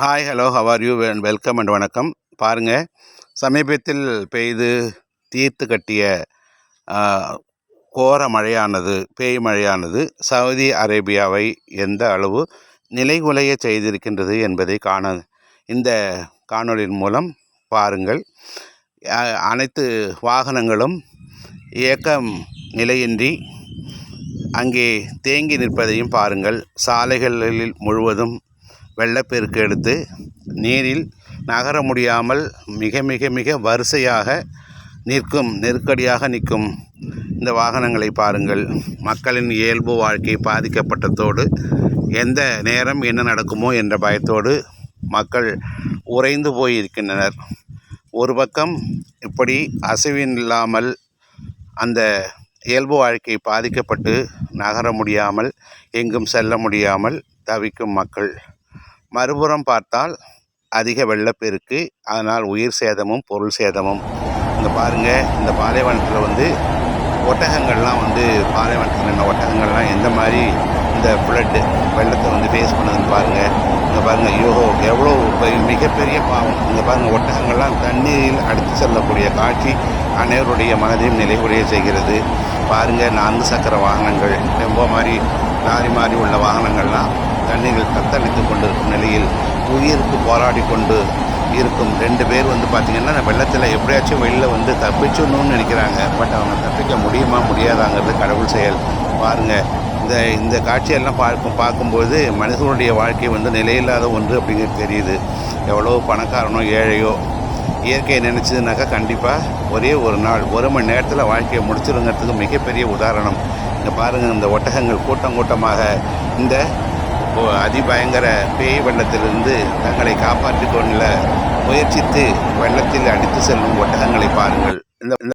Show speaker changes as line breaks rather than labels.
Hi hello how are you and welcome and வணக்கம். பாருங்கள் சமீபத்தில் பெய்து தீர்த்து கட்டிய கோர மழையானது பேய் மழையானது சவுதி அரேபியாவை எந்த அளவு நிலைகுலைய செய்திருக்கின்றது என்பதை காண இந்த காணொளியின் மூலம் பாருங்கள். அனைத்து வாகனங்களும் இயக்கம் நிலையின்றி அங்கே தேங்கி நிற்பதையும் பாருங்கள். சாலைகளில் முழுவதும் வெள்ளப்பெருக்கு எடுத்து நீரில் நகர முடியாமல் மிக மிக மிக வரிசையாக நிற்கும் நெருக்கடியாக நிற்கும் இந்த வாகனங்களை பாருங்கள். மக்களின் இயல்பு வாழ்க்கை பாதிக்கப்பட்டதோடு எந்த நேரம் என்ன நடக்குமோ என்ற பயத்தோடு மக்கள் உறைந்து போயிருக்கின்றனர். ஒரு பக்கம் இப்படி அசைவின் இல்லாமல் அந்த இயல்பு வாழ்க்கை பாதிக்கப்பட்டு நகர முடியாமல் எங்கும் செல்ல முடியாமல் தவிக்கும் மக்கள். மறுபுறம் பார்த்தால் அதிக வெள்ளப்பெருக்கு அதனால் உயிர் சேதமும் பொருள் சேதமும். இந்த பாருங்கள் இந்த பாலைவனத்தில் வந்து ஒட்டகங்கள்லாம் வந்து பாலைவனத்தில் நின்ன ஒட்டகங்கள்லாம் எந்த மாதிரி இந்த ஃப்ளட்டு வெள்ளத்தை வந்து ஃபேஸ் பண்ணுதுன்னு பாருங்கள் இங்கே பாருங்கள் யோகோ எவ்வளோ மிகப்பெரிய பாவம். இங்கே பாருங்கள் ஒட்டகங்கள்லாம் தண்ணீரில் அடித்து செல்லக்கூடிய காட்சி அனைவருடைய மனதையும் நிலைகுறைய செய்கிறது. பாருங்கள் நான்கு சக்கர வாகனங்கள் டெம்போ மாதிரி லாரி மாதிரி உள்ள வாகனங்கள்லாம் தண்ணீரில் தத்தளித்து கொண்டிருக்கும் நிலையில் உயிருக்கு போராடி கொண்டு இருக்கும் ரெண்டு பேர் வந்து பார்த்திங்கன்னா வெள்ளத்தில் எப்படியாச்சும் வெளியில் வந்து தப்பிச்சிடணும்னு நினைக்கிறாங்க. பட் அவங்க தப்பிக்க முடியுமா முடியாதாங்கிறது கடவுள் செயல். பாருங்கள் இந்த இந்த காட்சியெல்லாம் பார்க்கும் பார்க்கும்போது மனிதனுடைய வாழ்க்கை வந்து நிலையில்லாத ஒன்று அப்படிங்கிறது தெரியுது. எவ்வளோ பணக்காரனோ ஏழையோ இயற்கையை நினச்சதுனாக்கா கண்டிப்பாக ஒரே ஒரு நாள் ஒரு மணி நேரத்தில் வாழ்க்கையை முடிச்சிருங்கிறதுக்கு மிகப்பெரிய உதாரணம். இங்கே பாருங்கள் இந்த ஒட்டகங்கள் கூட்டம் கூட்டமாக இந்த அதிபயங்கர பேய் வெள்ளத்திலிருந்து தங்களை காப்பாற்றிக் கொள்ள முயற்சித்து வெள்ளத்தில் அடித்து செல்லும் ஒட்டகங்களை பாருங்கள். இந்த